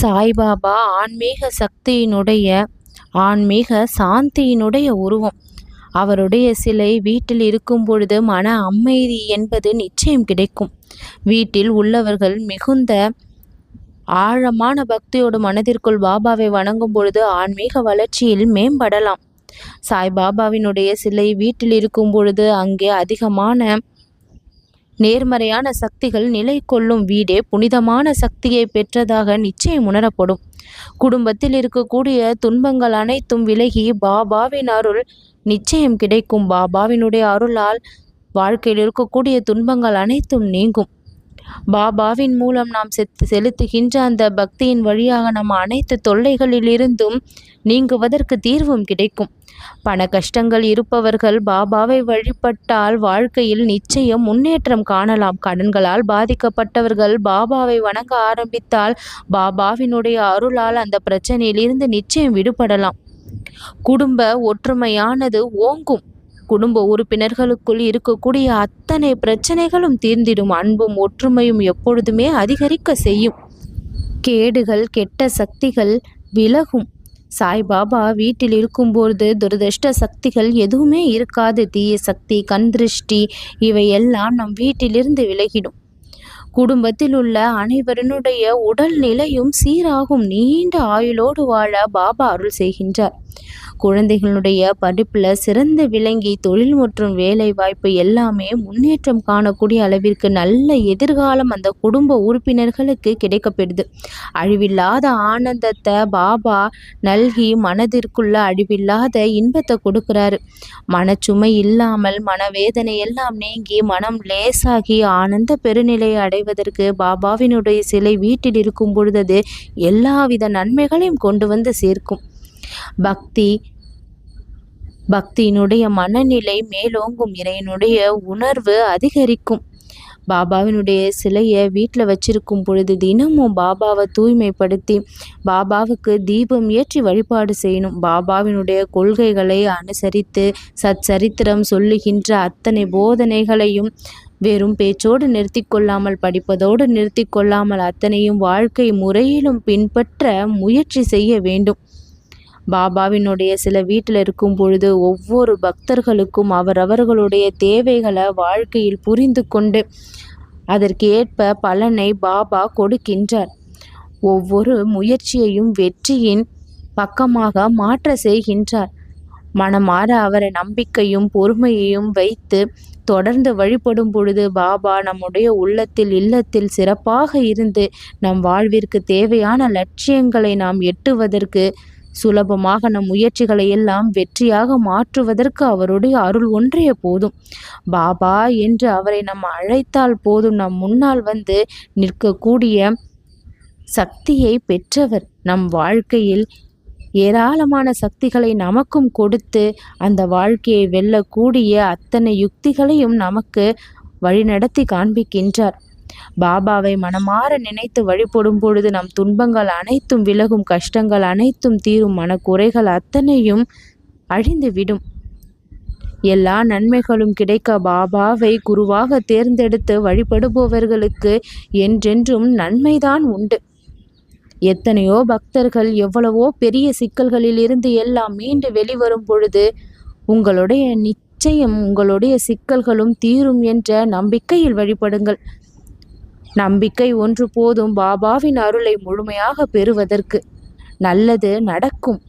சாய்பாபா ஆன்மீக சக்தியினுடைய ஆன்மீக சாந்தியினுடைய உருவம். அவருடைய சிலை வீட்டில் இருக்கும் பொழுது மன அமைதி என்பது நிச்சயம் கிடைக்கும். வீட்டில் உள்ளவர்கள் மிகுந்த ஆழமான பக்தியோடு மனதிற்குள் பாபாவை வணங்கும் பொழுது ஆன்மீக வளர்ச்சியில் மேம்படலாம். சாய்பாபாவினுடைய சிலை வீட்டில் இருக்கும் பொழுது அங்கே அதிகமான நேர்மறையான சக்திகள் நிலை கொள்ளும் வீடே புனிதமான சக்தியை பெற்றதாக நிச்சயம் உணரப்படும். குடும்பத்தில் இருக்கக்கூடிய துன்பங்கள் அனைத்தும் விலகி பாபாவின் அருள் நிச்சயம் கிடைக்கும். பாபாவினுடைய அருளால் வாழ்க்கையில் இருக்கக்கூடிய துன்பங்கள் அனைத்தும் நீங்கும். பாபாவின் மூலம் நாம் செத்து செலுத்துகின்ற அந்த பக்தியின் வழியாக நம் அனைத்து தொல்லைகளிலிருந்தும் நீங்குவதற்கு தீர்வும் கிடைக்கும். பண கஷ்டங்கள் இருப்பவர்கள் பாபாவை வழிபட்டால் வாழ்க்கையில் நிச்சயம் முன்னேற்றம் காணலாம். கடன்களால் பாதிக்கப்பட்டவர்கள் பாபாவை வணங்க ஆரம்பித்தால் பாபாவினுடைய அருளால் அந்த பிரச்சனையிலிருந்து நிச்சயம் விடுபடலாம். குடும்ப ஒற்றுமையானது ஓங்கும். குடும்ப உறுப்பினர்களுக்குள் இருக்கக்கூடிய அத்தனை பிரச்சனைகளும் தீர்ந்திடும். அன்பும் ஒற்றுமையும் எப்பொழுதுமே அதிகரிக்க செய்யும். கேடுகள் கெட்ட சக்திகள் விலகும். சாய்பாபா வீட்டில் இருக்கும்போது துரதிருஷ்ட சக்திகள் எதுவுமே இருக்காது. தீய சக்தி கண் திருஷ்டி இவையெல்லாம் நம் வீட்டிலிருந்து விலகிடும். குடும்பத்தில் உள்ள அனைவருடைய உடல் நிலையும் சீராகும். நீண்ட ஆயுளோடு வாழ பாபா அருள் செய்கின்றார். குழந்தைகளுடைய படிப்பில் சிறந்து விளங்கி தொழில் மற்றும் வேலை வாய்ப்பு எல்லாமே முன்னேற்றம் காணக்கூடிய அளவிற்கு நல்ல எதிர்காலம் அந்த குடும்ப உறுப்பினர்களுக்கு கிடைக்கப்பெறுது. அழிவில்லாத ஆனந்தத்தை பாபா நல்கி மனதிற்குள்ள அழிவில்லாத இன்பத்தை கொடுக்குறாரு. மனச்சுமை இல்லாமல் மனவேதனை எல்லாம் நீங்கி மனம் லேசாகி ஆனந்த பெருநிலையை அடைவதற்கு பாபாவினுடைய சிலை வீட்டில் இருக்கும் பொழுது எல்லாவித நன்மைகளையும் கொண்டு வந்து சேர்க்கும். பக்தி பக்தியினுடைய மனநிலை மேலோங்கும் இறையினுடைய உணர்வு அதிகரிக்கும். பாபாவினுடைய சிலையை வீட்டில் வச்சிருக்கும் பொழுது தினமும் பாபாவை தூய்மைப்படுத்தி பாபாவுக்கு தீபம் ஏற்றி வழிபாடு செய்யணும். பாபாவினுடைய கொள்கைகளை அனுசரித்து சத் சரித்திரம் சொல்லுகின்ற அத்தனை போதனைகளையும் வெறும் பேச்சோடு நிறுத்தி கொள்ளாமல் படிப்பதோடு நிறுத்தி கொள்ளாமல் அத்தனையும் வாழ்க்கை முறையிலும் பின்பற்ற முயற்சி செய்ய வேண்டும். பாபாவினுடைய சில வீட்டில் இருக்கும் பொழுது ஒவ்வொரு பக்தர்களுக்கும் அவரவர்களுடைய தேவைகளை வாழ்க்கையில் புரிந்து கொண்டு அதற்கு ஏற்ப பலனை பாபா கொடுக்கின்றார். ஒவ்வொரு முயற்சியையும் வெற்றியின் பக்கமாக மாற்ற செய்கின்றார். மனமாற அவரை நம்பிக்கையும் பொறுமையையும் வைத்து தொடர்ந்து வழிபடும் பொழுது பாபா நம்முடைய உள்ளத்தில் இல்லத்தில் சிறப்பாக இருந்து நம் வாழ்விற்கு தேவையான லட்சியங்களை நாம் எட்டுவதற்கு சுலபமாக நம் முயற்சிகளை எல்லாம் வெற்றியாக மாற்றுவதற்கு அவருடைய அருள் ஒன்றிய போதும். பாபா என்று அவரை நம் அழைத்தால் போதும். நம் முன்னால் வந்து நிற்கக்கூடிய சக்தியை பெற்றவர் நம் வாழ்க்கையில் ஏராளமான சக்திகளை நமக்கும் கொடுத்து அந்த வாழ்க்கையை வெல்லக்கூடிய அத்தனை யுக்திகளையும் நமக்கு வழிநடத்தி காண்பிக்கின்றார். பாபாவை மனமாற நினைத்து வழிபடும் பொழுது நம் துன்பங்கள் அனைத்தும் விலகும் கஷ்டங்கள் அனைத்தும் தீரும் மனக்குறைகள் அத்தனையும் அழிந்துவிடும். எல்லா நன்மைகளும் கிடைக்க பாபாவை குருவாக தேர்ந்தெடுத்து வழிபடுபவர்களுக்கு என்றென்றும் நன்மைதான் உண்டு. எத்தனையோ பக்தர்கள் எவ்வளவோ பெரிய சிக்கல்களில் இருந்து எல்லாம் மீண்டு வெளிவரும் பொழுது உங்களுடைய நிச்சயம் உங்களுடைய சிக்கல்களும் தீரும் என்ற நம்பிக்கையில் வழிபடுங்கள். நம்பிக்கை ஒன்று போதும் பாபாவின் அருளை முழுமையாக பெறுவதற்கு. நல்லது நடக்கும்.